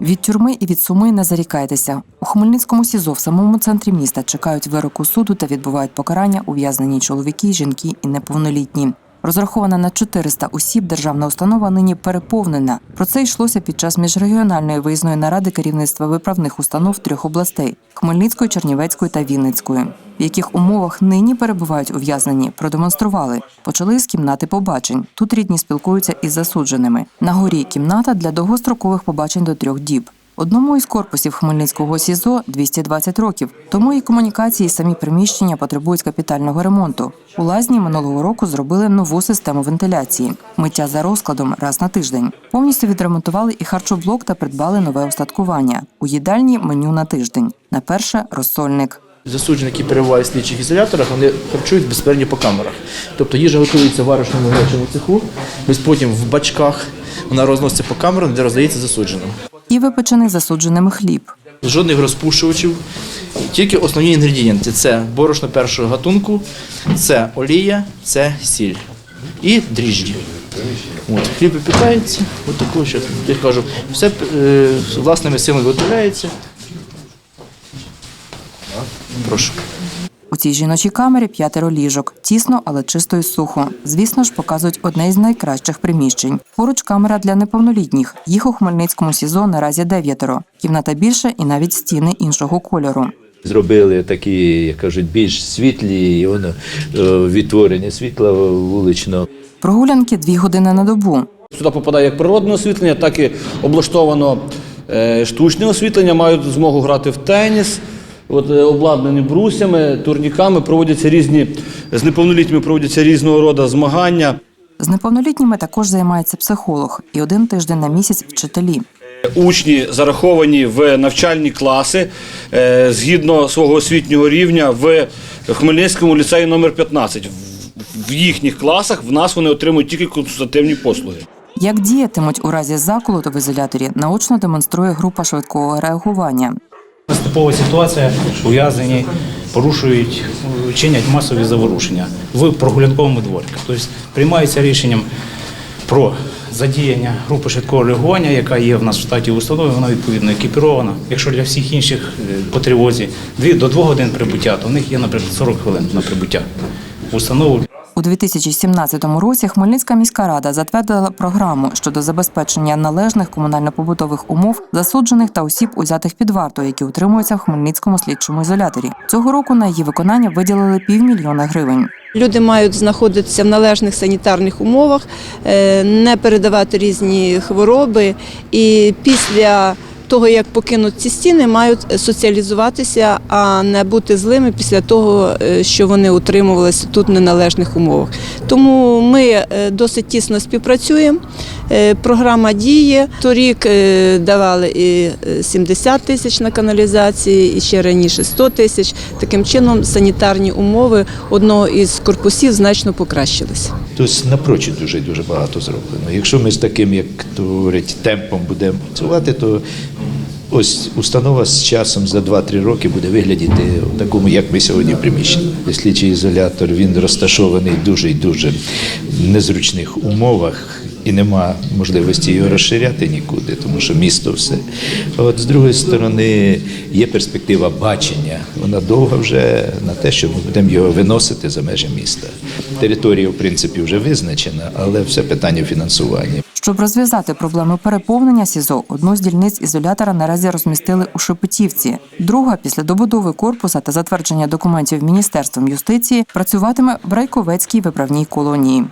Від тюрми і від суми не зарікайтеся. У Хмельницькому СІЗО в самому центрі міста чекають вироку суду та відбувають покарання ув'язнені чоловіки, жінки і неповнолітні. Розрахована на 400 осіб, державна установа нині переповнена. Про це йшлося під час міжрегіональної виїзної наради керівництва виправних установ трьох областей Хмельницької, Чернівецької та Вінницької. В яких умовах нині перебувають ув'язнені, продемонстрували. Почали з кімнати побачень. Тут рідні спілкуються із засудженими. На горі кімната для довгострокових побачень до трьох діб. Одному із корпусів Хмельницького СІЗО 220 років, тому і комунікації, і самі приміщення потребують капітального ремонту. У лазні минулого року зробили нову систему вентиляції, миття за розкладом раз на тиждень. Повністю відремонтували і харчоблок та придбали нове устаткування. У їдальні меню на тиждень. На перше розсольник. Засуджені, які перебувають в слідчих ізоляторах, вони харчують безпередньо по камерах. Тобто їжа готується в варочному гарячому цеху, потім в бачках вона розноситься по камерам, де роздається засудженим. І випечений засудженими хліб. Жодних розпушувачів, тільки основні інгредієнти це борошно першого гатунку, це олія, це сіль і дріжджі. От, хліб випікається, от такого, що я кажу, все е, власними силами виготовляється. Прошу. У цій жіночій камері п'ятеро ліжок. Тісно, але чисто і сухо. Звісно ж, показують одне із найкращих приміщень. Поруч камера для неповнолітніх. Їх у Хмельницькому СІЗО наразі дев'ятеро. Кімната більше і навіть стіни іншого кольору. Зробили такі, як кажуть, більш світлі, і воно е, відтворення світла вуличного. Прогулянки дві години на добу. Сюди попадає як природне освітлення, так і облаштовано е, штучне освітлення, мають змогу грати в теніс. От, е, обладнані брусями, турніками, проводяться різні, з неповнолітніми проводяться різного роду змагання. З неповнолітніми також займається психолог і один тиждень на місяць вчителі. Учні зараховані в навчальні класи е, згідно свого освітнього рівня в Хмельницькому ліцеї номер 15. В- В їхніх класах в нас вони отримують тільки консультативні послуги. Як діятимуть у разі заколоту в ізоляторі, наочно демонструє група швидкого реагування. Типова ситуація, ув'язнені порушують, чинять масові заворушення в прогулянковому дворі. Тобто приймається рішенням про задіяння групи швидкого реагування, яка є в нас в штаті установи, вона відповідно екіпірована. Якщо для всіх інших е, по тривозі дві до двох годин прибуття, то в них є, наприклад, 40 хвилин на прибуття в установу. У 2017 році Хмельницька міська рада затвердила програму щодо забезпечення належних комунально-побутових умов засуджених та осіб, узятих під варту, які утримуються в Хмельницькому слідчому ізоляторі. Цього року на її виконання виділили півмільйона гривень. Люди мають знаходитися в належних санітарних умовах, е, не передавати різні хвороби. І після того, як покинуть ці стіни, мають соціалізуватися, а не бути злими після того, е, що вони утримувалися тут в неналежних умовах. Тому ми е, досить тісно співпрацюємо. Е, Програма діє. Торік е, давали і е, 70 тисяч на каналізації, і ще раніше 100 тисяч. Таким чином санітарні умови одного із корпусів значно покращилися. Тобто напрочуд дуже дуже багато зроблено. Якщо ми з таким, як говорять, темпом будемо працювати, то ось установа з часом за 2-3 роки буде виглядіти в такому, як ми сьогодні приміщення. Слідчий ізолятор він розташований в дуже і дуже незручних умовах. І нема можливості його розширяти нікуди, тому що місто все. От з другої сторони є перспектива бачення. Вона довга вже на те, що ми будемо його виносити за межі міста. Територія, в принципі, вже визначена, але все питання фінансування. Щоб розв'язати проблеми переповнення СІЗО, одну з дільниць ізолятора наразі розмістили у Шепетівці. Друга, після добудови корпуса та затвердження документів Міністерством юстиції, працюватиме в Райковецькій виправній колонії.